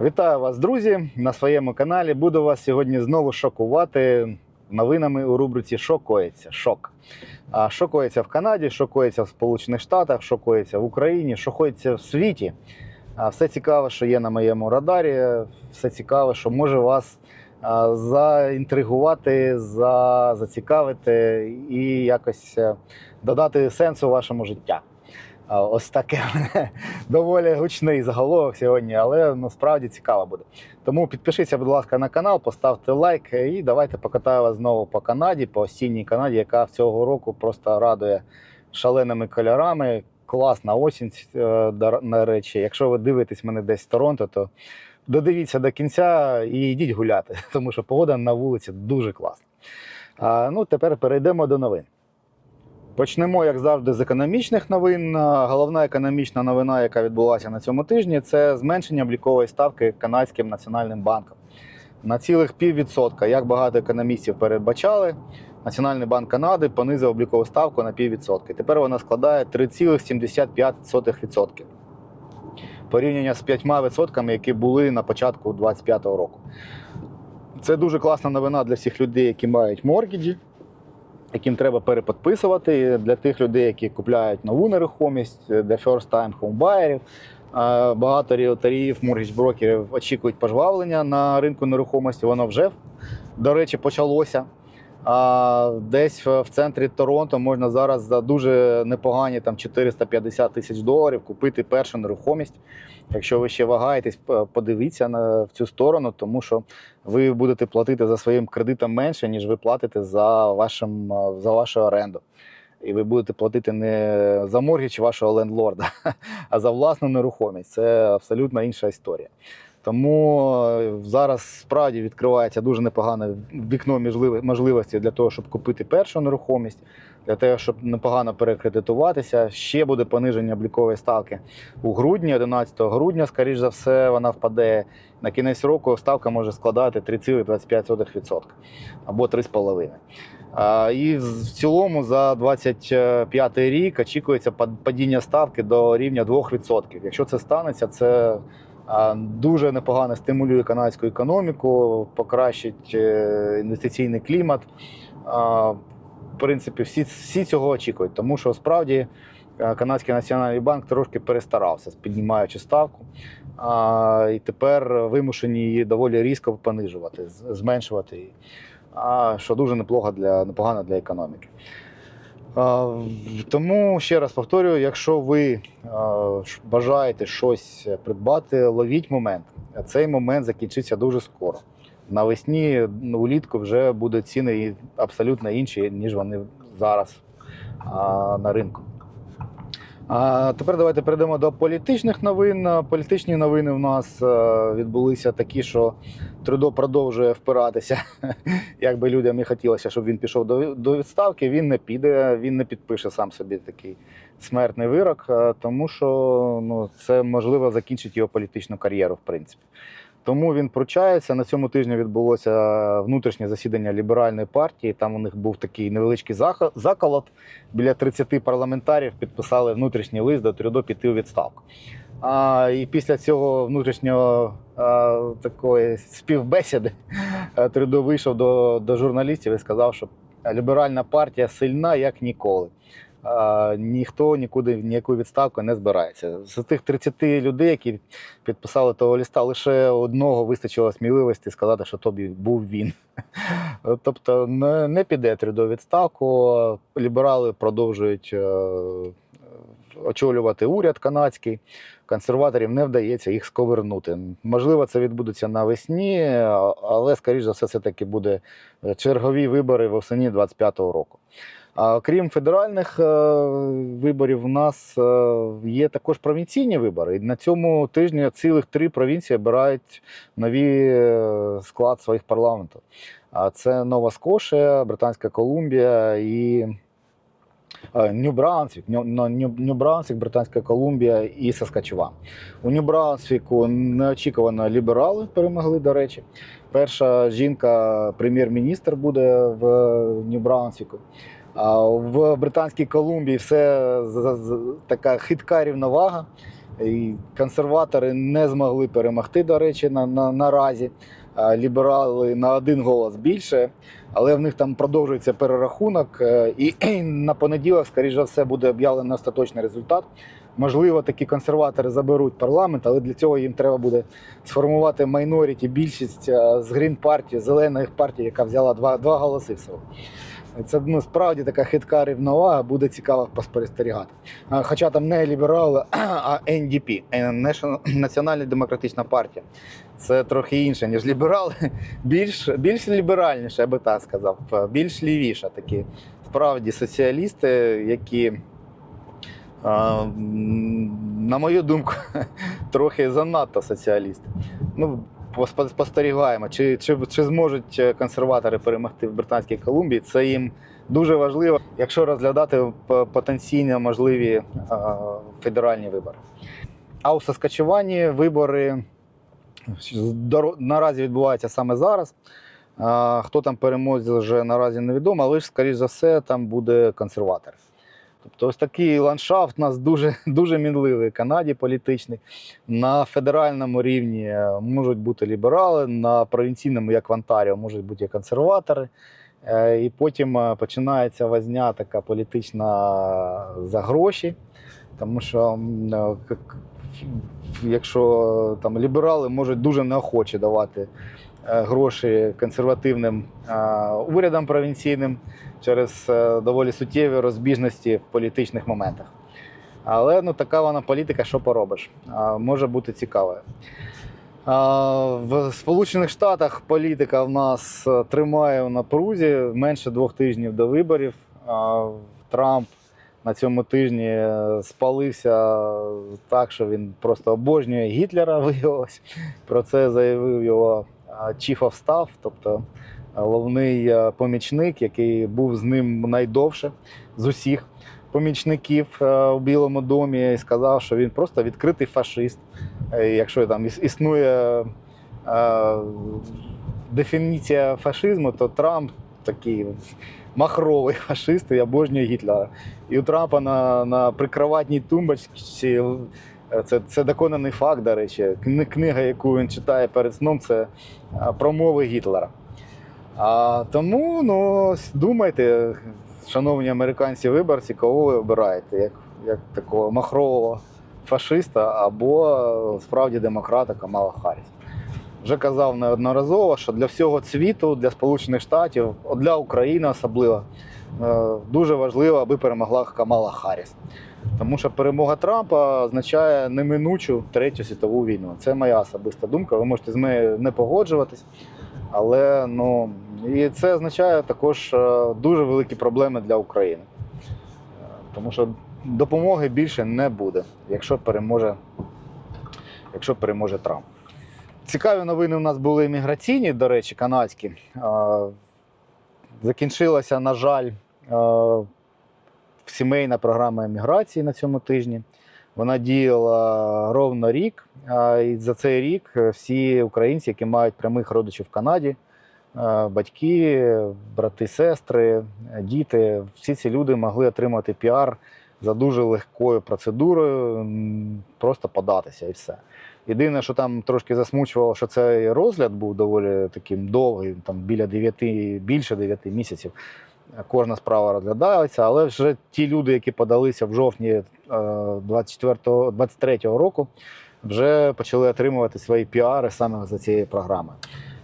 Вітаю вас, друзі, на своєму каналі. Буду вас сьогодні знову шокувати новинами у рубриці Що коїться? Шок. А що в Канаді, що в Сполучених Штатах, що в Україні, що в світі. А Все цікаве, що є на моєму радарі, все цікаве, що може вас заінтригувати, за, зацікавити і якось е, додати сенсу вашому життя. Ось таке доволі гучний заголовок сьогодні, але насправді цікаво буде. Тому підпишіться, будь ласка, на канал, поставте лайк і давайте покатаю вас знову по Канаді, по осінній Канаді, яка в цього року просто радує шаленими кольорами. Класна осінь, е, на речі. Якщо ви дивитесь мене десь з Торонто, то додивіться до кінця і йдіть гуляти, тому що погода на вулиці дуже класна. Ну, тепер перейдемо до новин. Почнемо, як завжди, з економічних новин. Головна економічна новина, яка відбулася на цьому тижні, це зменшення облікової ставки канадським національним банком. На цілих піввідсотка, як багато економістів передбачали, Національний банк Канади понизив облікову ставку на піввідсотки. Тепер вона складає 3,75%. Порівняння з 5%, які були на початку 2025 року. Це дуже класна новина для всіх людей, які мають моргіджі яким треба переподписувати для тих людей, які купляють нову нерухомість, для first time homebuyer. Е, Багато ріотарів, моргіч-брокерів очікують пожвавлення на ринку нерухомості. Воно вже, до речі, почалося. А десь в центрі Торонто можна зараз за дуже непогані там 450 тисяч доларів купити першу нерухомість. Якщо ви ще вагаєтесь, подивіться на в цю сторону, тому що ви будете платити за своїм кредитом менше, ніж ви платите за вашим за вашу оренду. І ви будете платити не за моргіч вашого лендлорда, а за власну нерухомість. Це абсолютно інша історія. Тому е, зараз справді відкривається дуже непогане вікно можливо- можливостей для того, щоб купити першу нерухомість, для того, щоб непогано перекредитуватися. Ще буде пониження облікової ставки у грудні, 11 грудня, скоріш за все, вона впаде. На кінець року ставка може складати 3,25% або 3,5%. І в цілому за 25 рік очікується падіння ставки до рівня 2%. Якщо це станеться, це дуже непогано стимулює канадську економіку, покращить е, інвестиційний клімат. В принципі, всі, всі цього очікують, тому що справді е, канадський національний банк трошки перестарався, піднімаючи ставку. А, і тепер вимушені її доволі різко понижувати, зменшувати її. А, що дуже неплохо для, непогано для економіки. Тому ще раз повторюю, якщо ви бажаєте щось придбати, ловіть момент. Цей момент закінчиться дуже скоро. Навесні ну, улітку вже будуть ціни абсолютно інші, ніж вони зараз на ринку. А тепер давайте перейдемо до політичних новин. Політичні новини в нас е, відбулися такі, що Трудо продовжує впиратися. Як би людям не хотілося, щоб він пішов до, до відставки, він не піде, він не підпише сам собі такий смертний вирок, е, тому що ну, це можливо закінчить його політичну кар'єру, в принципі. Тому він пручається. На цьому тижні відбулося внутрішнє засідання ліберальної партії. Там у них був такий невеличкий заколот. Біля 30 парламентарів підписали внутрішній лист до Трюдо піти у відставку. А, і після цього внутрішнього а, такої співбесіди Трюдо вийшов до, до журналістів і сказав, що ліберальна партія сильна як ніколи. Ніхто нікуди ніяку відставку не збирається. З тих 30 людей, які підписали того листа, лише одного вистачило сміливості сказати, що тобі був він. Тобто не, піде Трюдо відставку. Ліберали продовжують е, очолювати уряд канадський. Консерваторів не вдається їх сковернути. Можливо, це відбудеться навесні, але, скоріш за все, це таки буде чергові вибори восені 25-го року. Крім федеральних е, виборів, у нас е, є також провінційні вибори. І на цьому тижні цілих три провінції обирають нові е, склад своїх парламентів. А це Нова Скошія, Британська Колумбія і Нью-Брансвік, Нью- Нью- Нью-Брансвік, Британська Колумбія і Саскачеван. У Нью-Брансвіку неочікувано ліберали перемогли, до речі. Перша жінка прем'єр-міністр буде в Нью-Брансвіку. В Британській Колумбії все така хитка рівновага. І консерватори не змогли перемогти, до речі, на, на, наразі. Ліберали на один голос більше, але в них там продовжується перерахунок. е, І, на понеділок, скоріш за все, буде об'явлений остаточний результат. Можливо, такі консерватори заберуть парламент, але для цього їм треба буде сформувати майноріті більшість е, з Грін партії, зеленої партії, яка взяла два, два голоси всього. Це ну, справді така хитка рівновага, буде цікаво поспостерігати. Хоча там не ліберали, а NDP, е, Національна демократична партія. Це трохи інше, ніж ліберали. Більш, більш ліберальніше, я би так сказав, е, більш лівіша такі. Справді соціалісти, які, на мою думку, трохи занадто соціалісти. Ну, спостерігаємо, чи, чи, чи зможуть е, консерватори перемогти в Британській Колумбії. Це їм дуже важливо, якщо розглядати потенційно можливі е, федеральні вибори. А у Саскачевані вибори наразі відбуваються саме зараз. Хто там переможе, вже наразі невідомо, але ж, скоріш за все, там буде консерватор. Тобто ось такий ландшафт у нас дуже, дуже мінливий Канаді політичний. На федеральному рівні е, можуть бути ліберали, на провінційному, як в Онтаріо, можуть бути консерватори. Е, І потім е, починається возня така політична за гроші. Тому що якщо там ліберали можуть дуже неохоче давати гроші консервативним е, урядам провінційним через е, доволі суттєві розбіжності в політичних моментах. Але ну, така вона політика, що поробиш. Може бути цікавою. В Сполучених Штатах політика в нас е, тримає в напрузі менше двох тижнів до виборів. Трамп на цьому тижні е, спалився так, що він просто обожнює Гітлера, виявилось. Про це заявив його Chief of Staff, тобто головний е, помічник, який був з ним найдовше з усіх помічників е, у Білому домі, і сказав, що він просто відкритий фашист. Е, Якщо там існує е, дефініція фашизму, то Трамп такий махровий фашист і обожнює Гітлера. І у Трампа на, на прикроватній тумбочці. Е, Це, це доконаний факт, до речі. Книга, яку він читає перед сном, це е, промови Гітлера. А, тому ну, думайте, шановні американці виборці, кого ви обираєте, як, як такого махрового фашиста або е, справді демократа Камала Харріс. Вже казав неодноразово, що для всього світу, для Сполучених Штатів, для України особливо, дуже важливо, аби перемогла Камала Харріс. Тому що перемога Трампа означає неминучу третю світову війну. Це моя особиста думка. Ви можете з нею не погоджуватись. Але ну і це означає також е, дуже великі проблеми для України. Е, Тому що допомоги більше не буде, якщо переможе, якщо переможе Трамп. Цікаві новини у нас були міграційні, до речі, канадські. Е, Закінчилася, на жаль, е, сімейна програма еміграції на цьому тижні. Вона діяла ровно рік. а, І за цей рік е, всі українці, які мають прямих родичів в Канаді, е, батьки, брати, сестри, е, діти, всі ці люди могли отримати піар за дуже легкою процедурою, просто податися і все. Єдине, що там трошки засмучувало, що цей розгляд був доволі таким довгий, там біля 9, більше 9 місяців. Кожна справа розглядається, але вже ті люди, які подалися в жовтні 24 23 року, вже почали отримувати свої піари саме за цією програмою.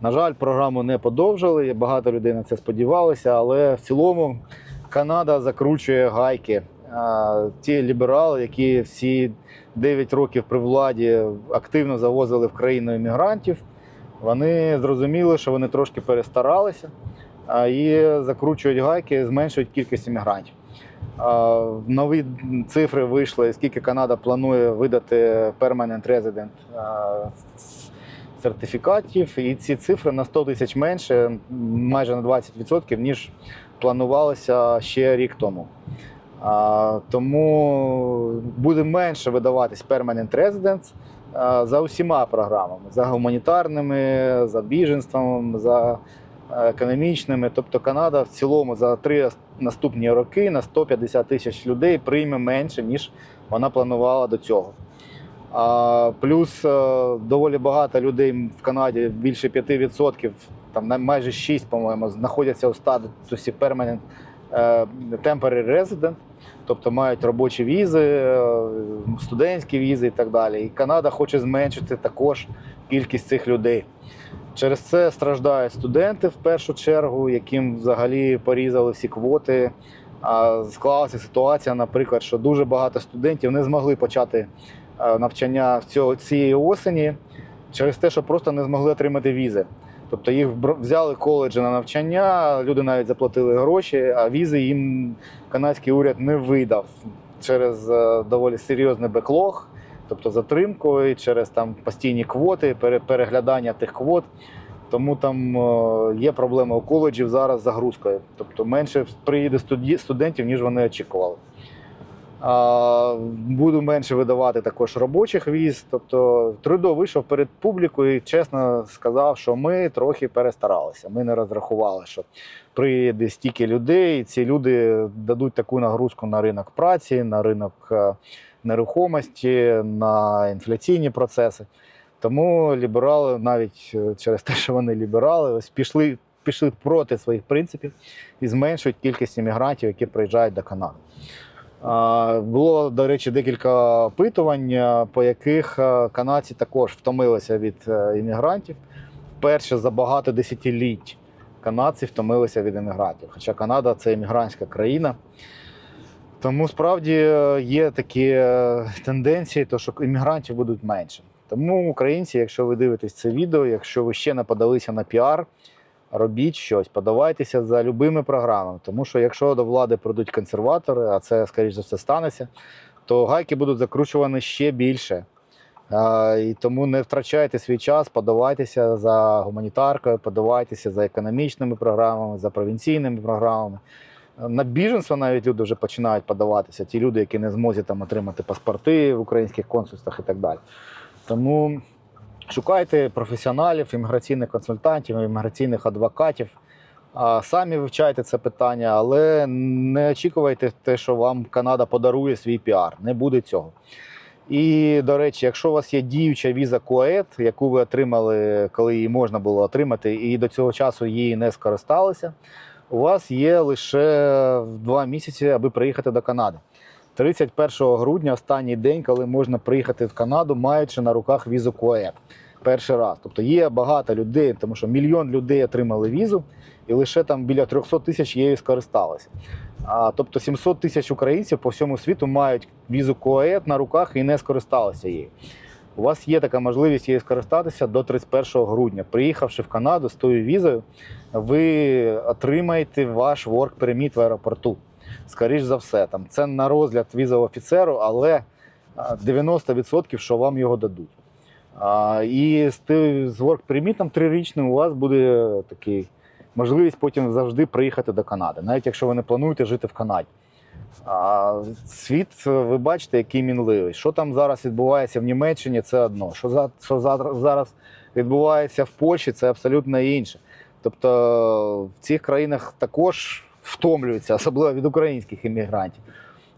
На жаль, програму не подовжили. Багато людей на це сподівалися, але в цілому Канада закручує гайки. Ті ліберали, які всі 9 років при владі активно завозили в країну іммігрантів, вони зрозуміли, що вони трошки перестаралися і закручують гайки, зменшують кількість іммігрантів. Нові цифри вийшли, скільки Канада планує видати Permanent Resident сертифікатів, і ці цифри на 100 тисяч менше, майже на 20%, ніж планувалося ще рік тому. Тому буде менше видаватись Permanent Residence за усіма програмами: за гуманітарними, за біженством, за економічними. Тобто Канада в цілому за три наступні роки на 150 тисяч людей прийме менше, ніж вона планувала до цього. Плюс е, доволі багато людей в Канаді, більше 5%, там майже 6, по-моєму, знаходяться у статусі permanent е, temporary resident, тобто мають робочі візи, е, студентські візи і так далі. І Канада хоче зменшити також кількість цих людей. Через це страждають студенти в першу чергу, яким взагалі порізали всі квоти. А склалася ситуація, наприклад, що дуже багато студентів не змогли почати е, навчання цього, цієї осені через те, що просто не змогли отримати візи. Тобто їх взяли коледжі на навчання, люди навіть заплатили гроші, а візи їм канадський уряд не видав через е, доволі серйозний беклог, тобто затримку і через там постійні квоти, переглядання тих квот. Тому там е, є проблема у коледжів зараз з загрузкою. Тобто менше приїде студентів, ніж вони очікували. Буду менше видавати також робочих віз. Тобто Трудо вийшов перед публікою і чесно сказав, що ми трохи перестаралися. Ми не розрахували, що приїде стільки людей, і ці люди дадуть таку нагрузку на ринок праці, на ринок е, нерухомості, на інфляційні процеси. Тому ліберали, навіть е, через те, що вони ліберали, ось пішли, пішли проти своїх принципів і зменшують кількість іммігрантів, які приїжджають до Канади. Було, до речі, декілька опитувань, е, по яких е, канадці також втомилися від іммігрантів. Вперше за багато десятиліть канадці втомилися від іммігрантів. Хоча Канада це іммігрантська країна. Тому справді е, є такі е, тенденції, то що іммігрантів будуть менше. Тому, українці, якщо ви дивитесь це відео, якщо ви ще не подалися на піар, робіть щось, подавайтеся за любими програмами. Тому що якщо до влади прийдуть консерватори, а це, скоріш за все, станеться, то гайки будуть закручувані ще більше. А, І тому не втрачайте свій час, подавайтеся за гуманітаркою, подавайтеся за економічними програмами, за провінційними програмами. На біженство навіть люди вже починають подаватися, ті люди, які не зможуть там отримати паспорти в українських консульствах і так далі. Тому шукайте професіоналів, імміграційних консультантів, імміграційних адвокатів. Самі вивчайте це питання, але не очікувайте те, що вам Канада подарує свій піар. Не буде цього. І, до речі, якщо у вас є діюча віза КУАЕТ, яку ви отримали, коли її можна було отримати, і до цього часу її не скористалися, у вас є лише два місяці, аби приїхати до Канади. 31 грудня останній день, коли можна приїхати в Канаду, маючи на руках візу КУАЕТ. Перший раз. Тобто є багато людей, тому що мільйон людей отримали візу, і лише там біля 300 тисяч її скористалися. А, тобто 700 тисяч українців по всьому світу мають візу КОЕТ на руках і не скористалися її. У вас є така можливість її скористатися до 31 грудня. Приїхавши в Канаду з тою візою, ви отримаєте ваш work permit в аеропорту. Скоріш за все, там це на розгляд візового офіцеру, але 90% що вам його дадуть. А, і з, з work permit трирічним у вас буде такий можливість потім завжди приїхати до Канади, навіть якщо ви не плануєте жити в Канаді. А світ, ви бачите, який мінливий. Що там зараз відбувається в Німеччині, це одно. Що, за, що за- зараз відбувається в Польщі, це абсолютно інше. Тобто в цих країнах також втомлюються, особливо від українських іммігрантів.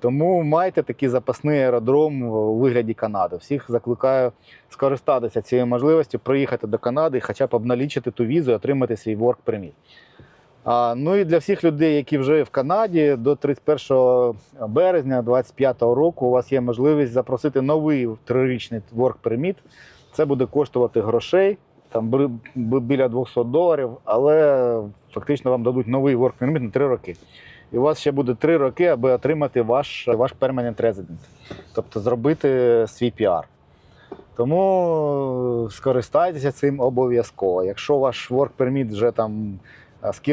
Тому майте такий запасний аеродром у вигляді Канади. Всіх закликаю скористатися цією можливістю, приїхати до Канади і хоча б обналічити ту візу і отримати свій work permit. Ну і для всіх людей, які вже в Канаді, до 31 березня 2025 року у вас є можливість запросити новий трирічний work permit. Це буде коштувати грошей, там біля 200 доларів, але фактично вам дадуть новий work permit на 3 роки. І у вас ще буде 3 роки, аби отримати ваш, ваш permanent resident, тобто зробити свій піар. Тому скористайтеся цим обов'язково. Якщо ваш work permit вже там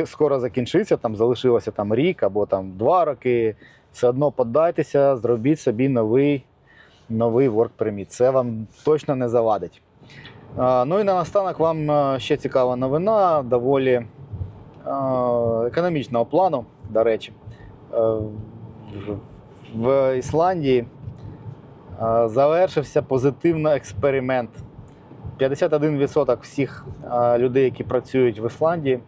скоро закінчиться, там залишилося там рік або там два роки, все одно поддайтеся, зробіть собі новий, новий work permit. Це вам точно не завадить. Ну і на наостанок вам ще цікава новина, доволі економічного плану, до речі. Е, в- Ісландії завершився позитивно експеримент. 51% всіх людей, які працюють в Ісландії,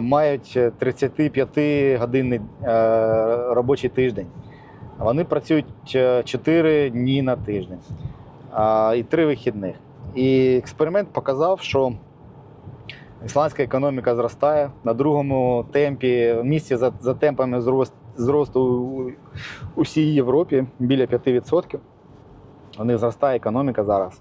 мають 35-годинний е, робочий тиждень. Вони працюють 4 дні на тиждень. і три вихідних. І експеримент показав, що ісландська економіка зростає на другому темпі, місці за, за темпами зрост, зросту у, у всій Європі біля 5%. У них зростає економіка зараз.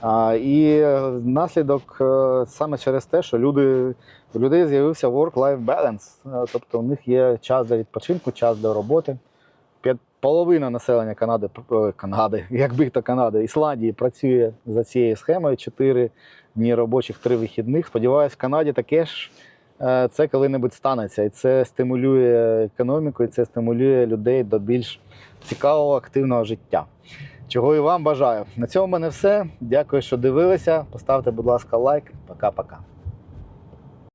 А, і наслідок е, саме через те, що люди, у людей з'явився work-life balance. Е, Тобто у них є час для відпочинку, час для роботи. Половина населення Канади, е, Канади, якби то Канади, Ісландії працює за цією схемою. Чотири дні робочих, три вихідних. Сподіваюсь, в Канаді таке ж е, це коли-небудь станеться. І це стимулює економіку, і це стимулює людей до більш цікавого, активного життя. Чого і вам бажаю. На цьому в мене все. Дякую, що дивилися. Поставте, будь ласка, лайк. Пока-пока.